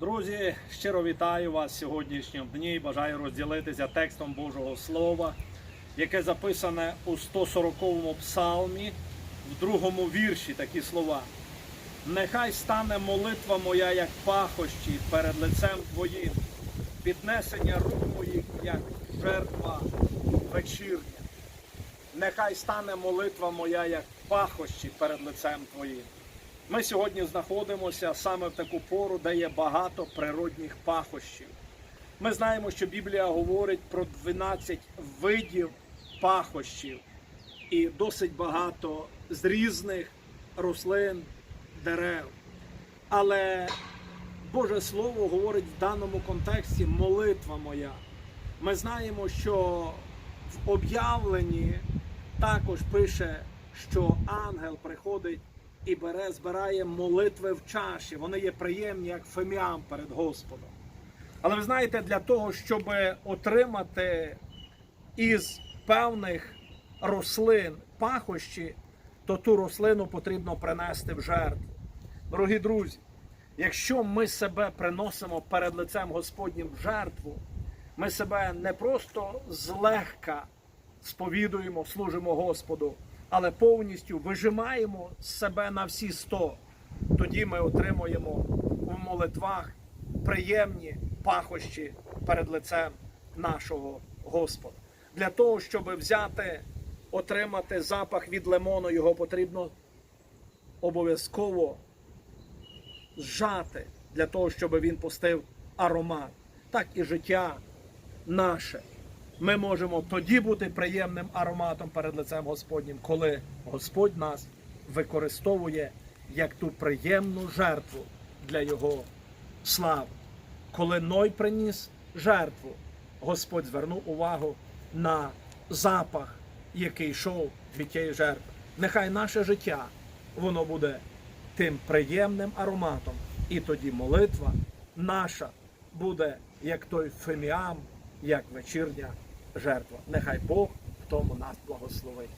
Друзі, щиро вітаю вас сьогоднішньому дні. Бажаю розділитися текстом Божого Слова, яке записане у 140-му псалмі, в другому вірші такі слова. Нехай стане молитва моя, як пахощі перед лицем Твоїм, піднесення рук моїх, як жертва вечірня. Нехай стане молитва моя, як пахощі перед лицем Твоїм. Ми сьогодні знаходимося саме в таку пору, де є багато природних пахощів. Ми знаємо, що Біблія говорить про 12 видів пахощів і досить багато з різних рослин, дерев. Але Боже Слово говорить в даному контексті молитва моя. Ми знаємо, що в об'явленні також пише, що ангел приходить і бере, збирає молитви в чаші. Вони є приємні, як феміам перед Господом. Але ви знаєте, для того, щоб отримати із певних рослин пахощі, то ту рослину потрібно принести в жертву. Дорогі друзі, якщо ми себе приносимо перед лицем Господнім в жертву, ми себе не просто злегка сповідуємо, служимо Господу, але повністю вижимаємо з себе на всі сто. Тоді ми отримуємо в молитвах приємні пахощі перед лицем нашого Господа. Для того, щоб взяти, отримати запах від лимону, його потрібно обов'язково зжати для того, щоб він пустив аромат. Так і життя наше. Ми можемо тоді бути приємним ароматом перед лицем Господнім, коли Господь нас використовує як ту приємну жертву для Його слави. Коли Ной приніс жертву, Господь звернув увагу на запах, який йшов від тієї жертви. Нехай наше життя воно буде тим приємним ароматом, і тоді молитва наша буде як той феміам, як вечірня жертва. Нехай Бог в тому нас благословить.